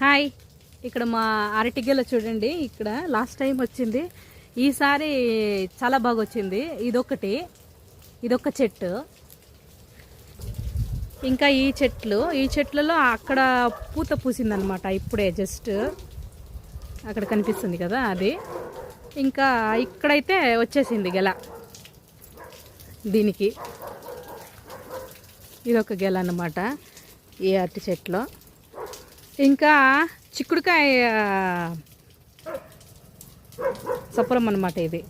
Hi. ఇక్కడ మా అరటిగెల చూడండి ఇక్కడ లాస్ట్ టైం వచ్చింది. ఈసారి చాలా బాగా వచ్చింది ఇదొకటి ఇదొక చెట్టు. ఇంకా ఈ చెట్లు ఈ చెట్లలో అక్కడ పూత పూసిందనమాట ఇప్పుడే జస్ట్. అక్కడ కనిపిస్తుంది కదా అది. ఇంకా ఇక్కడైతే వచ్చేసింది గెల. దీనికి. ఇదొక గెల అనమాట ఈ అరటి చెట్లో. ఇంకా చిక్కుడుకాయ సపురం అన్నమాట ఇది.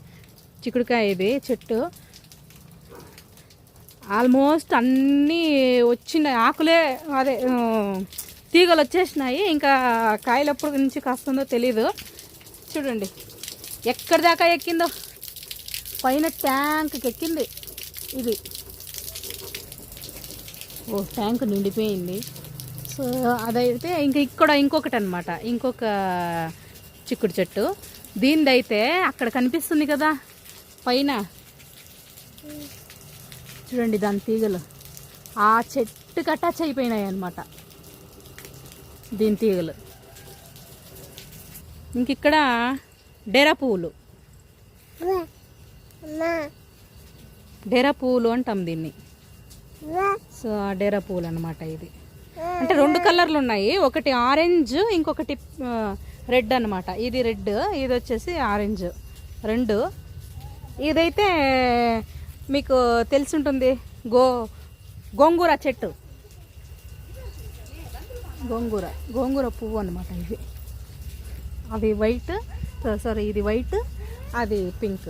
చిక్కుడుకాయ ఇది చెట్టు. ఆల్మోస్ట్ అన్నీ వచ్చిన ఆకులే అదే తీగలు వచ్చేసినాయి. ఇంకా కాయలు ఎప్పటి నుంచి కాస్తుందో తెలీదు. చూడండి. ఎక్కడి దాకా ఎక్కిందో? పైన ట్యాంక్కి ఎక్కింది. ఇది. ఓ ట్యాంక్ నిండిపోయింది. సో అదైతే ఇంకా ఇక్కడ ఇంకొకటి అనమాట ఇంకొక చిక్కుడు చెట్టు. దీనిదైతే అక్కడ కనిపిస్తుంది కదా పైన. చూడండి దాని తీగలు. ఆ చెట్టుకి అటాచ్ అయిపోయినాయి అనమాట దీని తీగలు. ఇంక ఇక్కడ డేరా పువ్వులు. డేరా పువ్వులు అంటాం దీన్ని. సో ఆ డేరా పువ్వులు అనమాట ఇది. అంటే రెండు కలర్లు ఉన్నాయి ఒకటి ఆరెంజ్ ఇంకొకటి రెడ్ అనమాట ఇది రెడ్ ఇది వచ్చేసి ఆరెంజ్. రెండు. ఇదైతే మీకు తెలిసి ఉంటుంది గో గోంగూర చెట్టు. గోంగూర గోంగూర పువ్వు అనమాట ఇది. అది వైట్ సారీ ఇది వైట్ అది పింక్.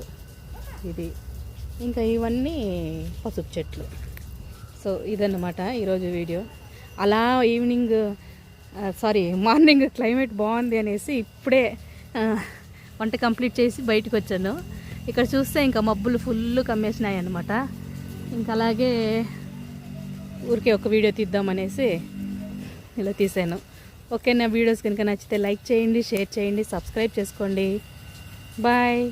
ఇది. ఇంకా ఇవన్నీ పసుపు చెట్లు. సో ఇదన్నమాట ఈరోజు వీడియో. అలా ఈవినింగ్ సారీ మార్నింగ్ క్లైమేట్ బాగుంది అనేసి ఇప్పుడే వంట కంప్లీట్ చేసి బయటకు వచ్చాను. ఇక్కడ చూస్తే ఇంకా మబ్బులు ఫుల్ కమ్మేసినాయి అనమాట ఇంకా అలాగే ఊరికే ఒక వీడియో తీద్దామనేసి ఇలా తీసాను. ఓకే నా వీడియోస్ కనుక నచ్చితే లైక్ చేయండి షేర్ చేయండి సబ్స్క్రైబ్ చేసుకోండి. బాయ్.